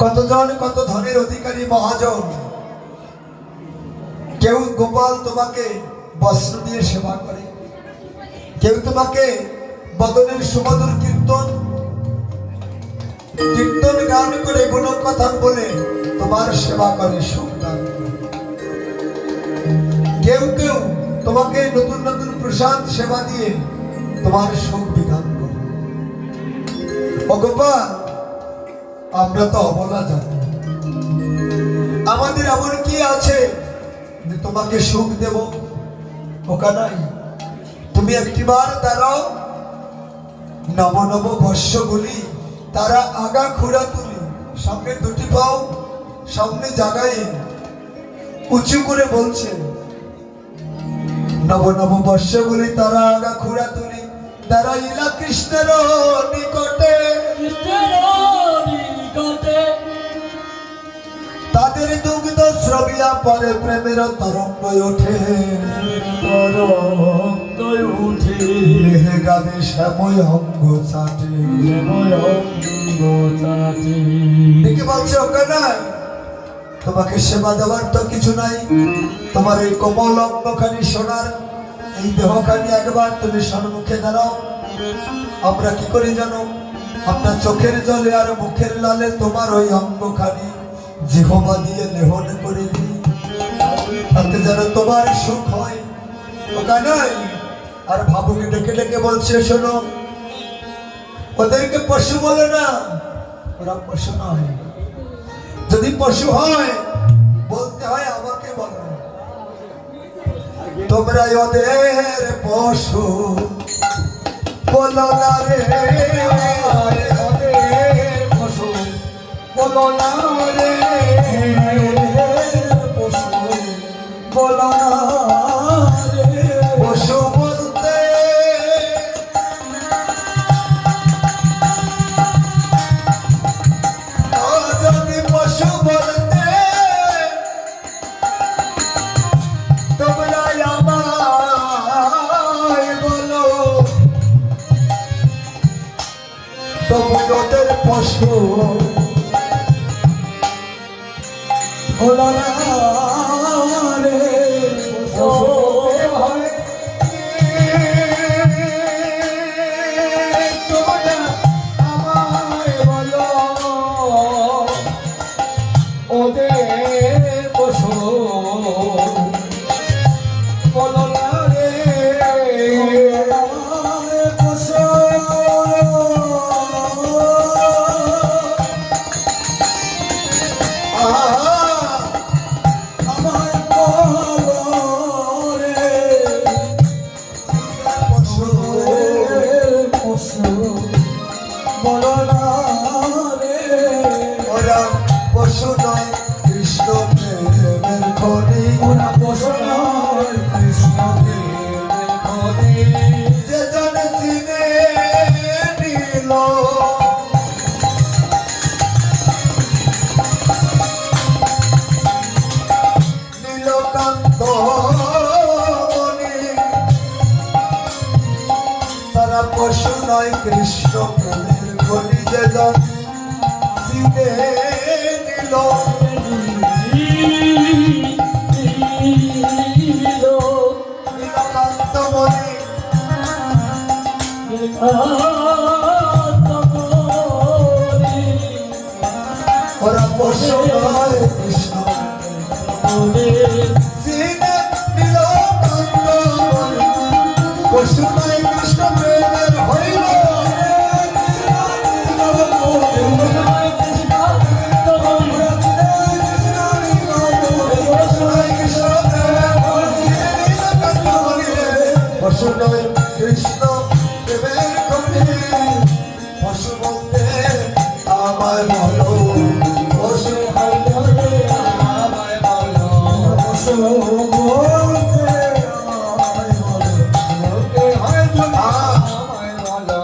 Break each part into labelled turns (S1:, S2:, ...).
S1: কতজন, কত ধনের অধিকারী মহাজন? কেউ গোপাল তোমাকে বস্ত্র দিয়ে সেবা করে। কেউ তোমাকে বদনের সুমধুর কীর্তন কীর্তন গান করে গুণকথা বলে তোমার সেবা করে করে। কেউ কেউ তোমাকে নতুন নতুন প্রসাদ সেবা দিয়ে তোমার সুখ বিধান করে। ও গোপাল আমরা তো অবলা জানি আমাদের এমন কি আছে যে তোমাকে সুখ দেব? ওকা নাই। তুমি একটিবার দাঁড়াও। নব নব বর্ষগুলি তারা আগা খুঁড়া তুলি। সামনে দুটি পাও, সামনে জাগায়। উঁচু করে বলছে, নব নব বর্ষ বর্ষগুলি তারা আগা খুঁড়া তুলি। তারা ইলা কৃষ্ণের নিকটে। তাদের দুগ্ধ শ্রবিয়া পরে প্রেমের তরঙ্গ ওঠে। গাবে শ্যাময় অঙ্গ চাটে। দেখে বলছে ওকে নাই তোমাকে সেবা দেওয়ার তো কিছু নাই। তোমার এই কোমল অঙ্গখানি সোনার এই দেহখানি একবার তুমি সম্মুখে দাঁড়াও। আমরা কি করি জানো? আপনার চোখের জলে আর মুখের লালে তোমার ওই অঙ্গখানি। জিহবা দিয়ে লেহন করে দিই। তাতে যেন তোমার সুখ হয়। ওকা নাই আর ভাবুকে ডেকে ডেকে বলছে, শোনো, ওদেরকে পশু বলে না, ওরা পশু নয়। যদি পশু হয়, বলতে হয় আমাকে বলো। তোমরা ওদের পশু। বলো না রে তবু ওদের পশু হলো না রে পশু বলতে। তোমরা আমায় বলো ওদের পশু বলো না রে ওরা পশু নয় কৃষ্ণ প্রেমের খনি। ওরা পশু নয় কৃষ্ণ নয় কৃষ্ণ প্রেমের খনি যে জন নিল নীলকান্ত মণি ওরা পশু কৃষ্ণ চিনে নীলকান্ত মণি পশু কৃষ্ণ কৃষ্ণ খনি পশু বলতে আমায় বলো পশু বলতে আমায় বলো পশু বলতে আমায় বলো বলতে যদি আমায় বলো।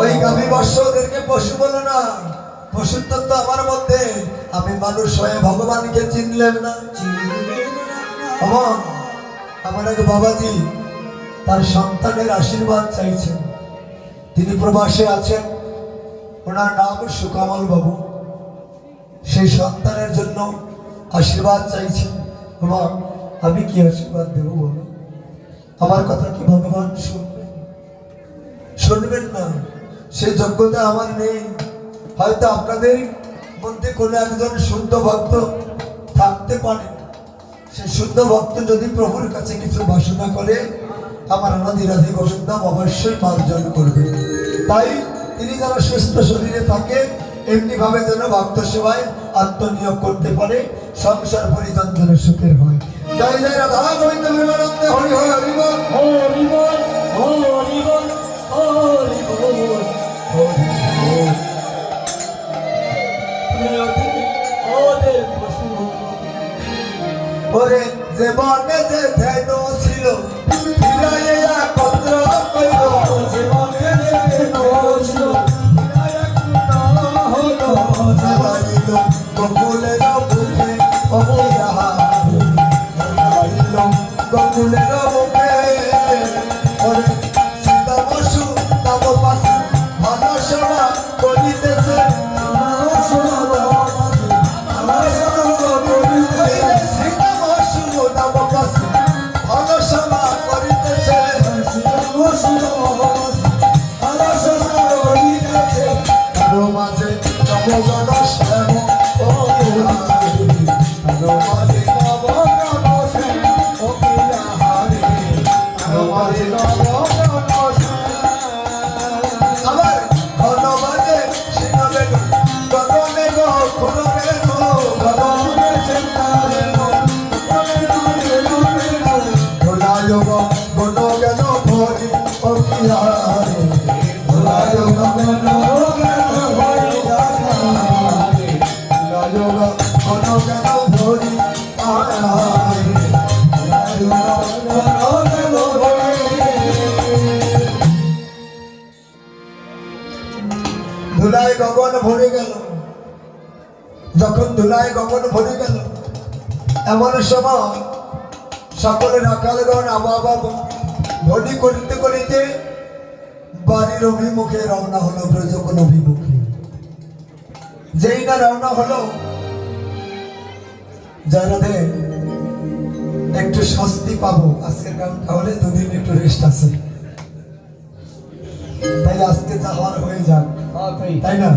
S1: ওই গাভী বর্ষ ওদেরকে পশু বলো না পশুত্ব তো আমার মধ্যে। আমি মানুষ হয়ে ভগবানকে চিনলেন না। আমার আমার এক বাবাজি তার সন্তানের আশীর্বাদ চাইছেন। তিনি প্রবাসে আছেন। ওনার নাম সুকামল বাবু। সেই সন্তানের জন্য আশীর্বাদ চাইছেন। মা আমি কি আশীর্বাদ দেবো বলো? আমার কথা কি ভগবান শুনবেন? শুনবেন না। সে যোগ্যতা আমার নেই। হয়তো আপনাদের মধ্যে কোনো একজন শুদ্ধ ভক্ত থাকতে পারে। সে শুদ্ধ ভক্ত যদি প্রভুর কাছে কিছু বাসনা করে আমার অনাদি রাধে গোবিন্দম অবশ্যই মার্জন করবে। তাই তিনি যারা সুস্থ শরীরে থাকে এমনি ভাবে যেন ভক্ত সেবায় আত্মনিয়োগ করতে পারে সংসার পরিজন যেন সুখের হয়। জয় জয় রাধা গোবিন্দ বিমানন্দে হরি হরি হরি বল।
S2: হরি বল হরি হরি হরি বল। ওদের পশু
S1: ওরে যে বনে যে I'll ধুলায় গগন ভরে গেল। যখন ধুলায় গগন ভরে গেল, এমন সময় সকলের আকালগণ আবাবা ভরি করিতে করিতে বাড়ির অভিমুখে রওনা হলো ব্রজকন অভিমুখে। যেই না রওনা হলো জানাতে একটু স্বস্তি পাবো। আজকের গান তাহলে দুদিন একটু রেস্ট আছে। তাই আজকে হয়ে যাক তাই না?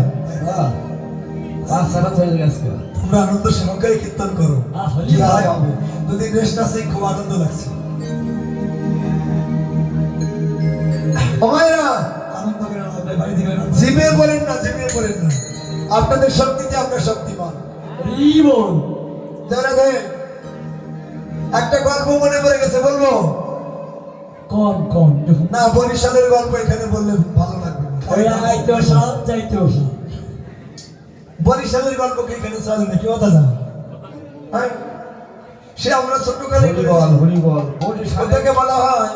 S1: তোমরা আনন্দ সহকারে কীর্তন করো।
S2: আহ, হরি
S1: কি
S2: বল।
S1: হবে। দুদিন রেস্ট আছে খুব আনন্দ লাগছে।
S2: আনন্দ করে বাড়ি থেকে
S1: জিমে বলেন না জিমে বলেন না। আপনাদের শক্তিতে আমরা শক্তিমান। যারা একটা গল্প মনে পড়ে গেছে বলব?
S2: কোন কোন?
S1: না বরিশালের গল্প এখানে বললে ভালো লাগবে।
S2: আইতো
S1: বরিশালের গল্প কি এখানে চলে না কি কথা না হ্যাঁ? সে আমরা ছোটকালে
S3: হরিবল হরিবল
S1: ওদেরকে বলা হয়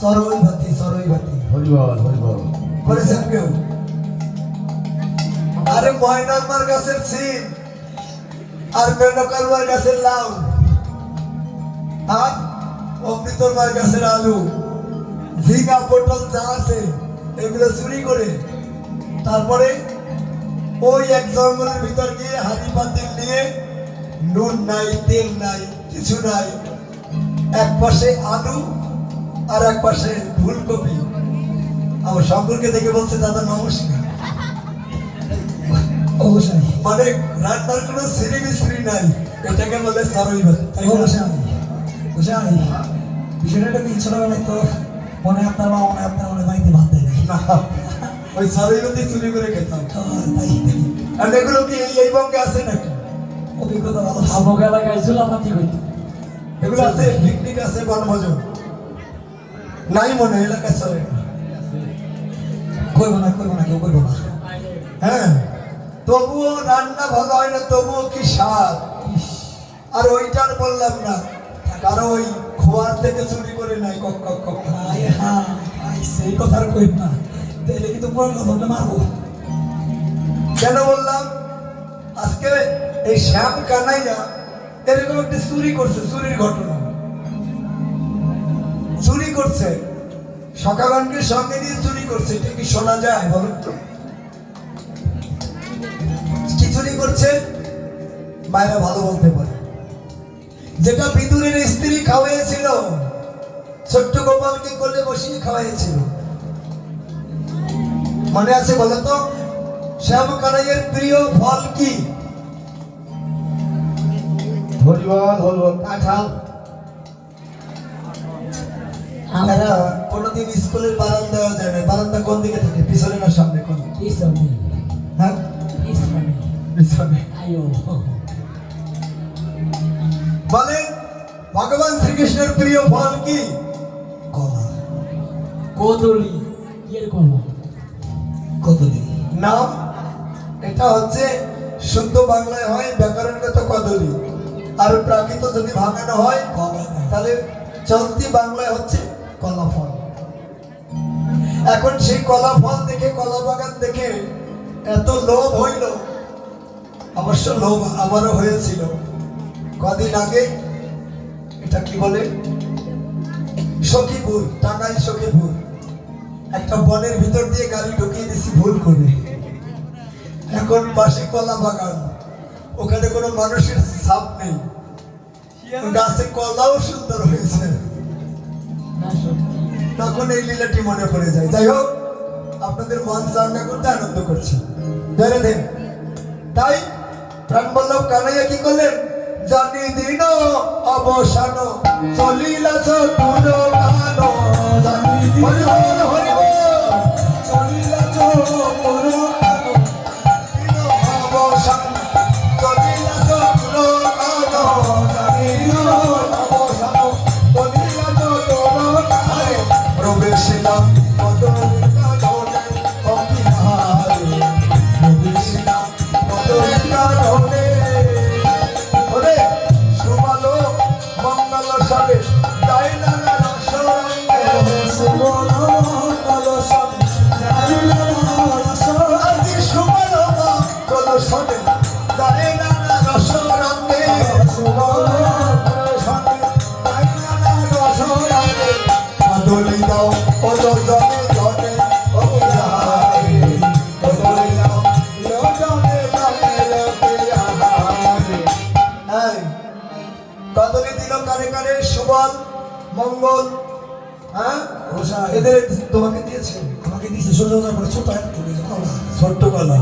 S1: সরই ভাতি সরই ভাতি
S3: হরিবল হরিবল
S1: করেছেন কেউ? আরে ময়নালমার গাছের সিম আর মেনকালমার গাছের লাউ আর অমৃতমার গাছের আলু। ঝিঙা পটল যা আছে এগুলো চুরি করে। তারপরে ওই এক জঙ্গলের ভিতর গিয়ে হাতি পাতিল নিয়ে নুন নাই তেল নাই কিছু নাই। এক পাশে আলু আর এক পাশে ফুলকপি। আমার শঙ্করকে দেখে বলছে দাদা নমস্কার। মানে রান্নার কোনো সিঁড়ি মিস্ত্রি নাই। এটাকে বলে সারই
S2: বিষয়টা কি ছোটবেলায় তো মনে আপনার মা মনে আপনার
S1: না ওই চুরি করে খেতাম। আর এগুলো কি এই- বঙ্গে আছে নাকি?
S2: অভিজ্ঞতা ভালো।
S4: এলাকায় চুলাপাতি হইতো
S1: এগুলো আছে পিকনিক আছে বনভোজন। নাই মনে হয়, এলাকা চলে না।
S2: কইবো না কইবো না কেউ কইবো না।
S1: হ্যাঁ তবুও রান্না ভালো হয় না তবুও কি স্বাদ? আর ওইটার বললাম না কারও ওই খোয়ার থেকে চুরি করে নাই, কক কক কক
S2: সেই কথা আর না। তাইলে কিন্তু পুরো কথা মারবো।
S1: কেন বললাম? আজকে এই শ্যাম কানাইয়া এরকম একটা চুরি করছে, চুরির ঘটনা। চুরি করছে। সকালকে সঙ্গে নিয়ে চুরি করছে, এটা কি শোনা যায় বলুন তো? কি চুরি করছে? মায়েরা ভালো বলতে পারে। যেটা বিদুরের স্ত্রী খাওয়াইছিল ছোট্ট গোপালকে কোলে বসিয়ে খাওয়াইছিল। মনে আছে বলো তো শ্যাম কানাইয়ের প্রিয় ফল কি?
S3: কাঁঠাল।
S1: এরা কোনোদিন স্কুলের বারান্দা যায় না। বারান্দা কোন দিকে থাকে? পিছনে না সামনে কোন
S2: পিছনে।
S1: হ্যাঁ?
S2: পিছনে।
S1: পিছনে।
S2: আয়ো।
S1: ভগবান শ্রীকৃষ্ণের প্রিয় ফল কি? কলা
S2: কদলি। এর কলা
S1: কদলি। নাম? এটা হচ্ছে শুদ্ধ বাংলায় হয় ব্যাকরণগত কদলি। আর প্রাকৃত যদি ভাঙানো হয় তাহলে চলতি বাংলায় হচ্ছে কলা ফল এখন সেই কলা ফল দেখে কলা বাগান দেখে এত লোভ হইল। অবশ্য লোভ আমারও হয়েছিল। কদিন আগে এটা কি বলে? সখীপুর টাঙ্গাইল সখীপুর একটা বনের ভিতর দিয়ে গাড়ি ঢুকিয়ে দিছি, ভুল করে। এখন পাশে কলা বাগান। ওখানে কোনো মানুষের ছাপ নেই। গাছে কলাও সুন্দর হয়েছে। তখন এই লীলাটি মনে পড়ে যায়। যাই হোক, আপনাদের মন চাঙ্গা করতে আনন্দ করছি। ধরে দেন। তাই প্রাণ বল্লভ কানাইয়া কি করলেন? অবসান চলিলা চতুর গান জানি দাও জনে জনে কদলি দিল কারে কারে সুবল মঙ্গল হ্যাঁ? এদের তোমাকে দিয়েছে?
S2: আমাকে দিছে সোজা করে ছোট একটা কলা
S1: ছোট্ট কলা